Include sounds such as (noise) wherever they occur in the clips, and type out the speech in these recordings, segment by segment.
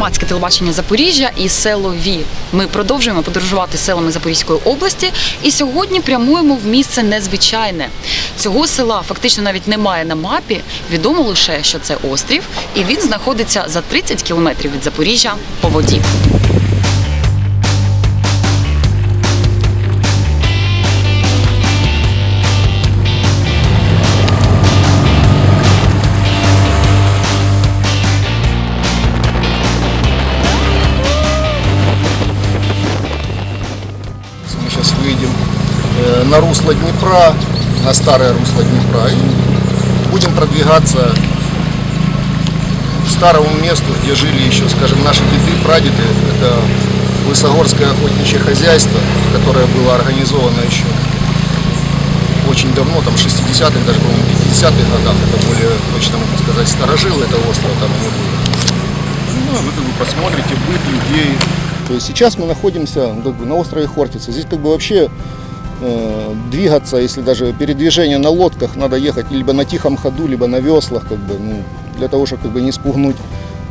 громадське телебачення Запоріжжя і село Ві. Ми продовжуємо подорожувати селами Запорізької області і сьогодні прямуємо в місце незвичайне. Цього села фактично навіть немає на мапі. Відомо лише, що це острів, і він знаходиться за 30 кілометрів від Запоріжжя по воді. На русло Днепра, на старое русло Днепра и будем продвигаться к старому месту, где жили еще, скажем, наши деды, прадеды. Это Лысогорское охотничье хозяйство, которое было организовано еще очень давно, там 60-х, даже, по-моему, 50-х годах, это более точно могу сказать, старожилы этого острова там они были. Ну, а вы как посмотрите быт людей. То есть сейчас мы находимся как бы, на острове Хортица. Здесь как бы вообще двигаться, если даже передвижение на лодках, надо ехать либо на тихом ходу, либо на веслах, как бы, ну, для того, чтобы как бы не спугнуть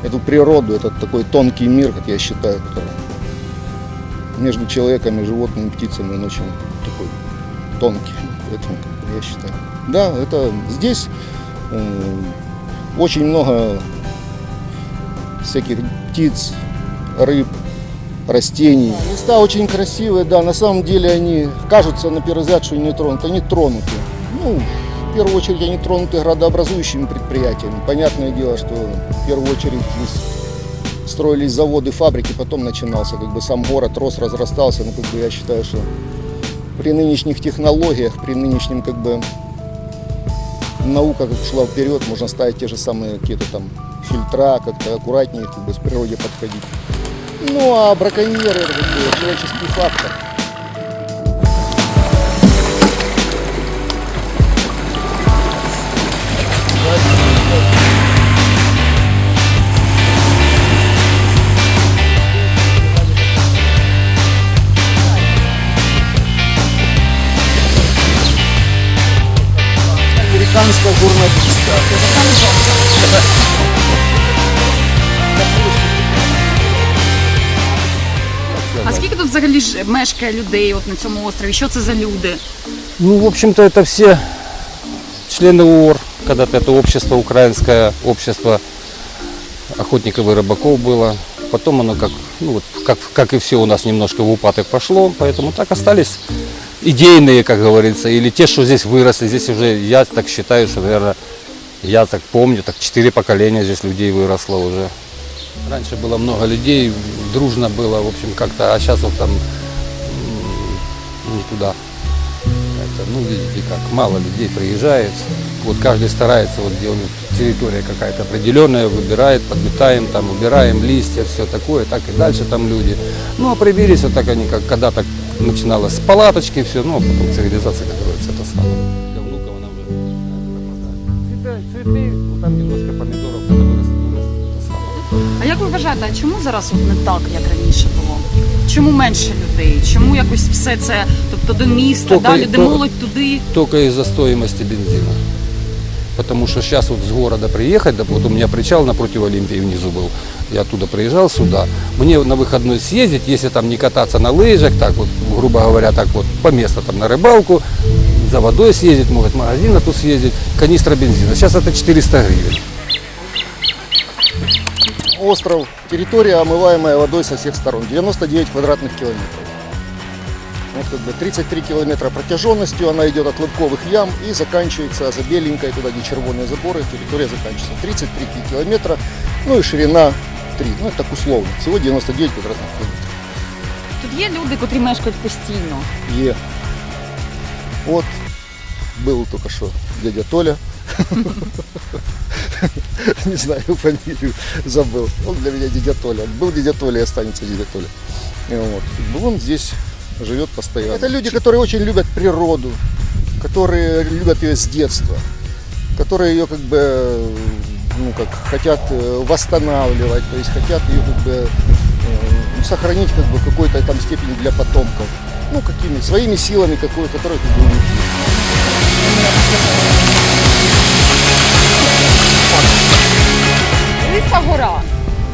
эту природу, этот такой тонкий мир, как я считаю, который между человеком и животными, птицами он очень такой тонкий, поэтому как бы, я считаю. Да, это здесь э, очень много всяких птиц, рыб, растений. Места очень красивые, да, на самом деле они кажутся на первый взгляд, что не тронуты, они тронуты. Ну, в первую очередь они тронуты градообразующими предприятиями. Понятное дело, что в первую очередь здесь строились заводы, фабрики, потом начинался как бы сам город, рос, разрастался. Ну, как бы я считаю, что при нынешних технологиях, при нынешнем как бы наука как шла вперед, можно ставить те же самые какие-то там фильтра, как-то аккуратнее как бы, с природе подходить. Ну а браконьеры это бы человеческий фактор. Американская горная А скільки тут взагалі ж мешкає людей от на цьому острові? Що це за люди? Ну, в общем-то, это все члены УОР. Когда-то это общество, украинское общество охотников и рыбаков было. Потом оно как, ну, вот, как, как и все у нас немножко в упадок пошло, поэтому так остались идейные, как говорится, или те, что здесь выросли. Здесь уже, я так считаю, что, наверное, я так помню, так четыре поколения здесь людей выросло уже. Раньше было много людей, дружно было, в общем, как-то, а сейчас вот там туда. Это, ну, видите, как мало людей приезжает. Вот каждый старается, вот где у него территория какая-то определенная, выбирает, подметаем, там, убираем листья, все такое, так и дальше там люди. Ну, а прибились вот так они, как когда-то начиналось с палаточки, все, ну, а потом цивилизация, как говорится, это самое. А як ви вважаєте, а чому зараз от не так, як раніше було? Чому менше людей? Чому якось все це, тобто до міста, Тільки- далі, де то- молодь туди? Только из-за стоимости бензина. Потому что сейчас вот с города приехать, да, вот у меня причал напротив Олимпии внизу был, я оттуда приезжал сюда, мне на выходной съездить, если там не кататься на лыжах, так вот, грубо говоря, так вот, по месту там на рыбалку, за водой съездить, может, в магазин а тут съездить, канистра бензина. Сейчас это 400 гривен. Остров, территория, омываемая водой со всех сторон. 99 квадратных километров. Вот как бы 33 километра протяженностью, она идет от лыбковых ям и заканчивается за беленькой, туда где червоные заборы, территория заканчивается. 33 километра, ну и ширина 3, ну это так условно. Всего 99 квадратных километров. Тут є люди, котрі мешкають постійно. Е. Вот был только что дядя Толя. (laughs) Не знаю фамилию, забыл. Он для меня дядя Толя. Был дядя Толя и останется дядя Толя. Вот. Он здесь живет постоянно. Это люди, которые очень любят природу, которые любят ее с детства, которые ее как бы ну как, хотят э, восстанавливать, то есть хотят ее как бы э, сохранить как бы какой-то там степени для потомков. Ну, какими, своими силами, какой, которые как бы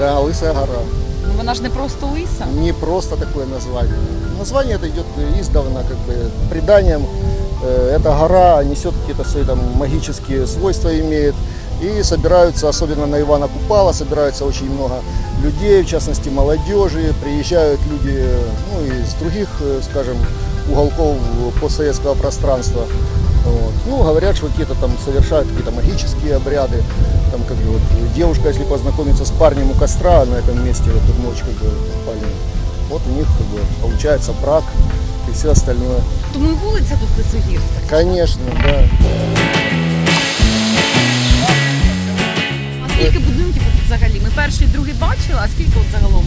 Да, Лысая гора. Ну вона ж не просто лиса. Не просто такое название. Название это идет издавна, как бы преданием. Э, Эта гора несет какие-то свои там магические свойства имеет. И собираются, особенно на Ивана Купала, собирается очень много людей, в частности молодежи. Приезжают люди ну, из других, э, скажем, уголков постсоветского пространства. Вот. Ну, говорят, что какие-то там совершают какие-то магические обряды. Там как бы вот девушка, если познакомится с парнем у костра на этом месте в эту ночь, как бы пальму, вот у них как бы получается брак и все остальное. Тому і вулиця тут Лисогірська. Конечно, да. скільки будинків тут взагалі? Ми перший, другий бачили, а скільки от загалом?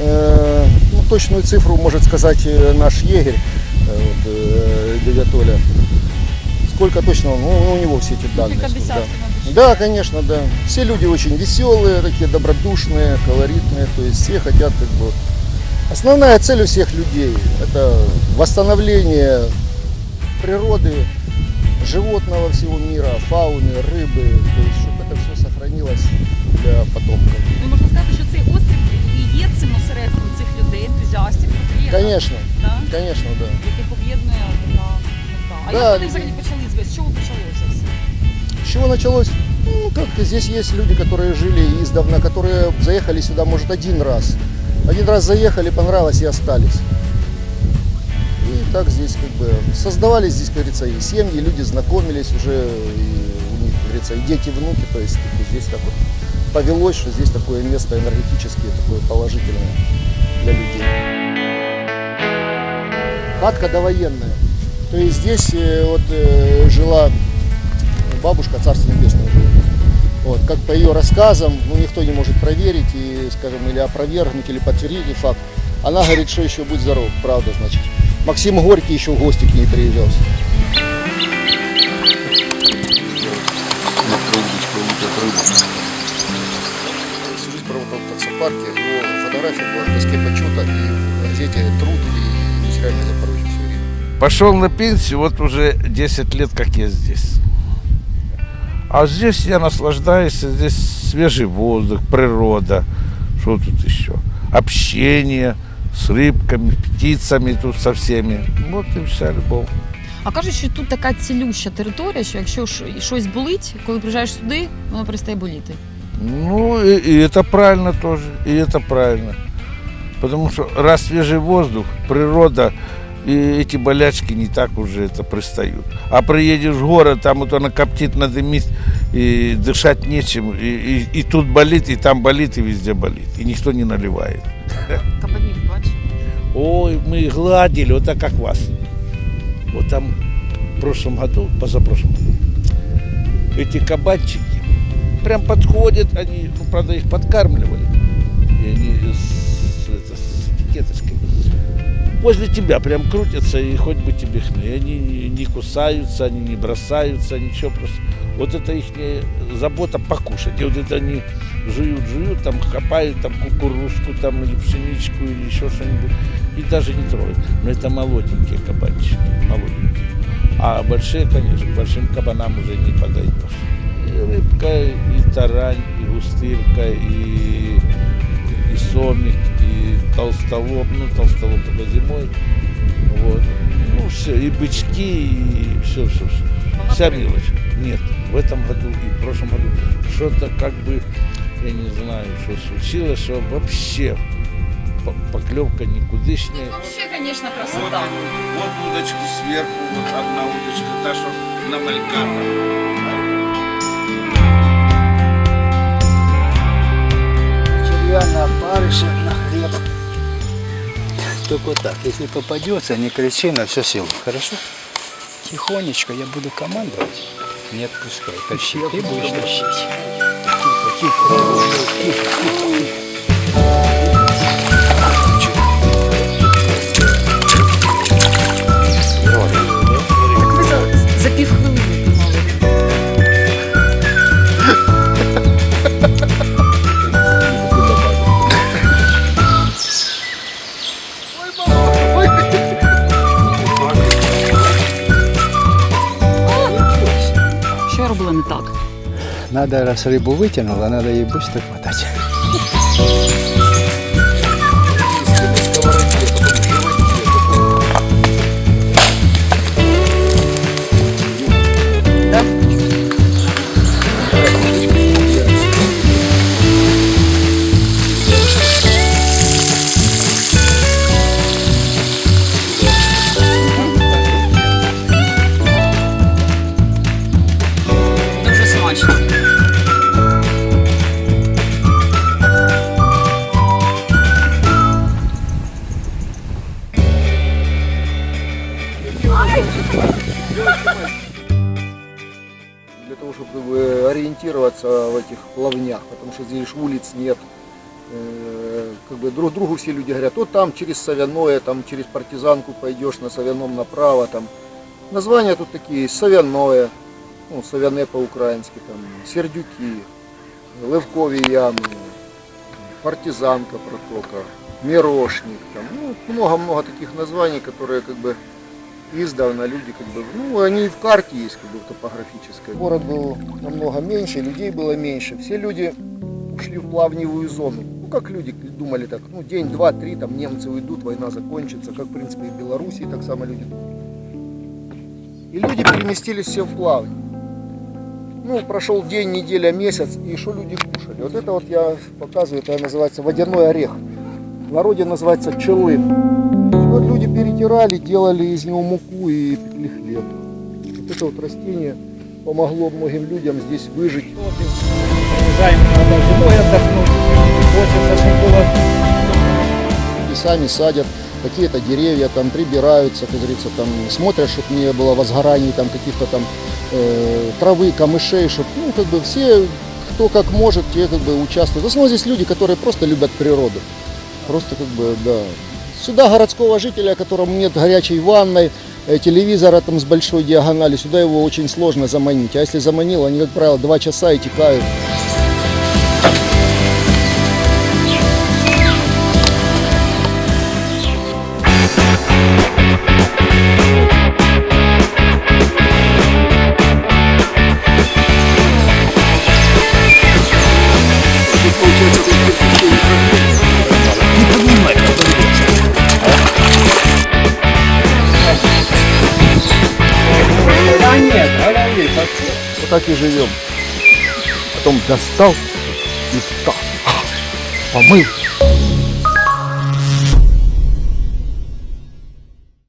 Э, ну, точную цифру может сказать э, наш егерь, э, вот, э, дядя Толя. Сколько точно, ну, у него все эти данные. Кілька сколько, десятків, да. мабуть. Да, конечно, да. Все люди очень веселые, такие добродушные, колоритные, то есть все хотят как бы... Основная цель у всех людей – это восстановление природы, животного всего мира, фауны, рыбы, то есть чтобы это все сохранилось для потомков. Ну, можна сказати, що цей острів і є цим осередком цих людей, ентузіастів, які, Конечно, да, конечно, да. яких об'єднує така мета. А Да, як вони люди. взагалі почали звести? З чого почалося все? С чего началось? Ну, как здесь есть люди, которые жили издавна, которые заехали сюда, может, один раз. Один раз заехали, понравилось и остались. И так здесь как бы создавались здесь, как говорится, и семьи, люди знакомились уже, и них, как говорится, и дети, и внуки, то есть здесь так вот повелось, что здесь такое место энергетически такое положительное для людей. Хатка довоенная. То есть здесь э, вот э, жила бабушка Царство Небесное. Вот, как по ее рассказам, ну никто не может проверить и, скажем, или опровергнуть, или подтвердить факт. Она говорит, что еще будь здоров, правда, значит. Максим Горький еще в гости к ней приезжал. проработал в таксопарке, его фотография была в доске почета и в газете «Труд» и «Индустриальный Запорожье» все время. Пошел на пенсию, вот уже 10 лет, как я здесь. А здесь я наслаждаюсь, здесь свежий воздух, природа. Что тут еще? Общение с рыбками, птицами тут со всеми. Вот и вся любовь. А кажуть, що тут така цілюща територія, що якщо ж щось болить, коли приїжджаєш сюди, воно перестає боліти. Ну, и, и это правильно тоже, и это правильно. Потому что раз свежий воздух, природа, и эти болячки не так уже это пристают. А приедешь в город, там вот она коптит, надымит, и дышать нечем, и, и, и тут болит, и там болит, и везде болит. И никто не наливает. Кабанів, бачиш? Ой, мы гладили, вот так как вас. Вот там в прошлом году, позапрошлом году, эти кабанчики прям подходят, они, ну, правда, их подкармливали, и они с, это, с этикеточкой. Возле тебя прям крутятся, и хоть бы тебе хны. Они не кусаются, они не бросаются, ничего просто. Вот это их забота покушать. И вот это они жуют, жуют, там хапают там кукурузку там, или пшеничку, или еще что-нибудь. И даже не трогают. Но это молоденькие кабанчики, молоденькие. А большие, конечно, большим кабанам уже не подойдешь. И рыбка, и тарань, и густырка, и, и сомик, и толстолоб. Ну, толстолоб только зимой. Вот. Ну, все, и бычки, и все, все, все. Вся мелочь. Нет, в этом году и в прошлом году что-то как бы, я не знаю, что случилось, что вообще по- поклевка никудышняя. Вообще, звісно, красота. Вот удочки сверху, вот одна удочка, та, что на мальках. Червя на опарыша, на хлеб. Только вот так, если попадется, не кричи на всю силу, хорошо? Тихонечко я буду командовать, не отпускай. Тащи, ты будешь тащить. Тихо, тихо, тихо, тихо. было не так? Надо, раз рыбу вытянула, надо ей быстро хватать. (laughs) что здесь улиц нет. Э, Как бы друг другу все люди говорят, вот там через Савяное, там через партизанку пойдешь на Савяном направо, там названия тут такие есть, Савяное, ну, Савяне по-украински, там, Сердюки, Левкові ями, Партизанка протока, Мирошник, там, ну, много-много таких названий, которые как бы издавна люди как бы, ну, они и в карте есть как бы топографической. Город был намного меньше, людей было меньше. Все люди ушли в плавневую зону. Ну, как люди думали так, ну, день, два, три, там немцы уйдут, война закончится, как, в принципе, и в Белоруссии так само люди думали. И люди переместились все в плавни. Ну, прошел день, неделя, месяц, и что люди кушали? Вот это вот я показываю, это называется водяной орех. В народе называется челын. И вот люди перетирали, делали из него муку и пекли хлеб. Вот это вот растение помогло многим людям здесь выжить. Приезжаем, надо зимой отдохнуть. Хочется, чтобы было И сами садят какие-то деревья, там прибираются, как говорится, там смотрят, чтобы не было возгораний там каких-то там э, травы, камышей, чтобы, ну, как бы все, кто как может, те как бы участвуют. В основном здесь люди, которые просто любят природу. Просто как бы, да. Сюда городского жителя, которому нет горячей ванной, э, телевизора там с большой диагонали, сюда его очень сложно заманить. А если заманил, они, как правило, два часа и текают. Так и живем. Потом достал и встал. Помыл,